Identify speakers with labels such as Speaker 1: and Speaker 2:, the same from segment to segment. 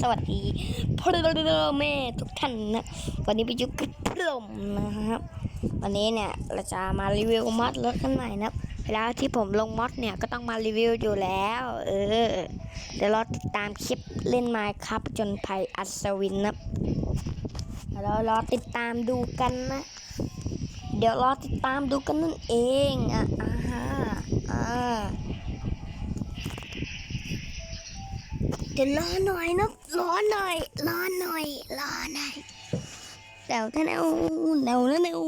Speaker 1: สวัสดีพ่อแม่ทุกท่านนะวันนี้ไปยุกับผมนะครับวันนี้เนี่ยเราจะมารีวิวมอดรถกันใหม่นะเวลาที่ผมลงมอดเนี่ยก็ต้องมารีวิวอยู่แล้ว เออเดี๋ยวรอติดตามคลิปเล่นไมค์ครับจนภัยอัศวินนะครับเรารอติดตามดูกันนะ เดี๋ยวรอติดตามดูกันนั่นเองอะอ่าฮะอ่า เดี๋ยวรอหน่อยนะรอหน่อยรอหน่อยรอหน่อยแถวแถวแถวแถวแถว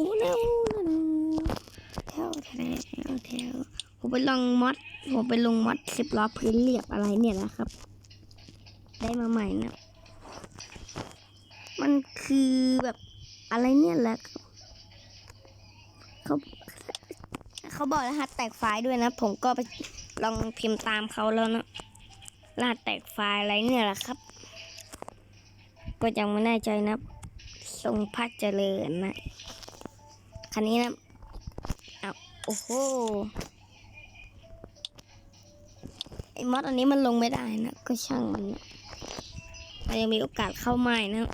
Speaker 1: แถวแถวแถวแถวผมไปลองมอดผมไปลงมอดสิบล้อพื้นเรียบอะไรเนี่ยนะครับ ได้มาใหม่นะ มันคือแบบอะไรเนี่ยแหละเขาเขาบอกรหัสแตกไฟล์ด้วยนะ ผมก็ไปลองพิมพ์ตามเขาแล้วนะ ลาดแตกไฟล์อะไรเนี่ยแหละครับ ก็ยังไม่แน่ใจนะทรงพัดเจริญนะคันนี้นะอ้าวโอ้โหไอ้มอสอันนี้มันลงไม่ได้นะ ก็ช่างมันนะมันยังมีโอกาสเข้าใหม่นะ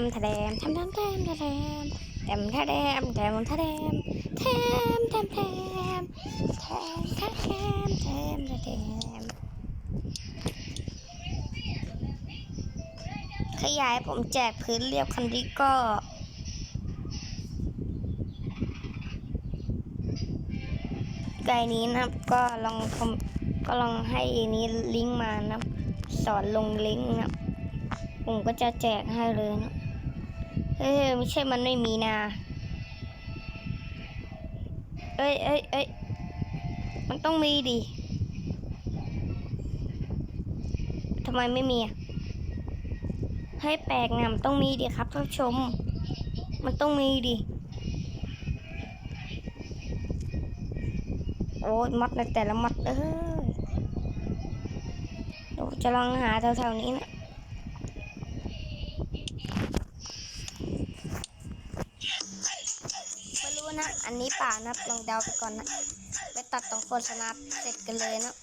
Speaker 1: มทแดมแทมแทมแทมแทมแทมแดมแทมแดมแทมแทมแทมแทมแดมแทมแดมขยายผมแจกพื้นเรียบคันนี้ก็ไกลนี้นะครับก็ลองผมก็ลองให้นี้ลิงก์มานะสอนลงลิงก์นะผมก็จะแจกให้เลยนะ เฮ้ยไม่ใช่มันไม่มีนะเอ้ยเอ้ยเอ้ยมันต้องมีดิทำไมไม่มีอะให้แปลกนะมันต้องมีดิครับท่านผู้ชม มันต้องมีดิโอ้ยมัดในแต่ละมัดเอ้ยเดี๋ยวจะลองหาแถวๆนี้นะ นะ อันนี้ป่านะลองเดาไปก่อนนะ ไปตัดตรงโฆษณาเสร็จกันเลยนะ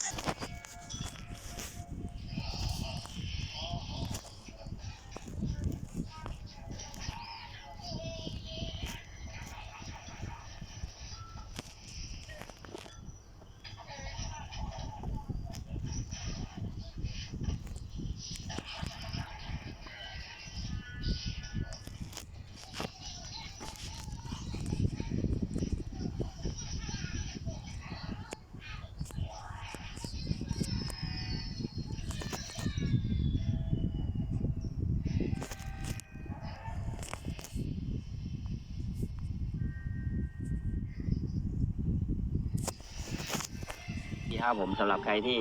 Speaker 2: ครับผมสำหรับใครที่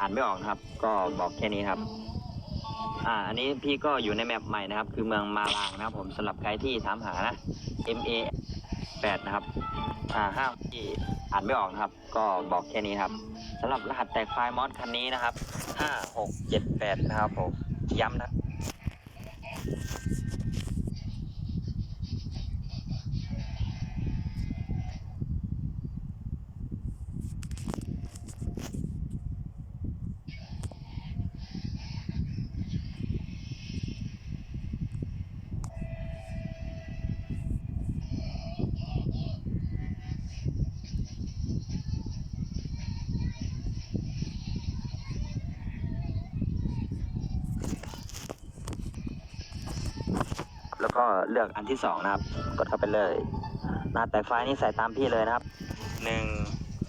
Speaker 2: อ่านไม่ออกนะครับ ก็บอกแค่นี้ครับ อ่า อันนี้พี่ก็อยู่ในแมปใหม่นะครับ คือเมืองมาลางนะครับ ผมสำหรับใครที่ถามหานะ M A 8นะครับ อ่าห้าที่อ่านไม่ออกนะครับ ก็บอกแค่นี้ครับสำหรับรหัสแตกไฟล์มอสคันนี้นะครับห้าหกเจ็ดแปดนะครับผม ย้ำนะ แล้วก็เลือกอันที่สองนะครับ กดเข้าไปเลยหน้าแตกไฟล์นี่ใส่ตามพี่เลยนะครับหนึ่ง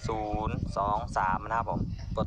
Speaker 2: ศูนย์สองสามนะครับผม กด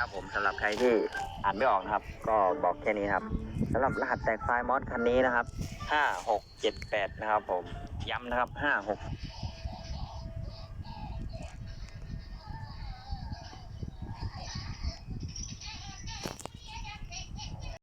Speaker 2: นะครับผมสำหรับใครที่อ่านไม่ออกนะครับ ก็บอกแค่นี้ครับสำหรับรหัสแตกไฟล์มอสคันนี้นะครับห้าหกเจ็ดแปดนะครับผมย้ำนะครับห้าหก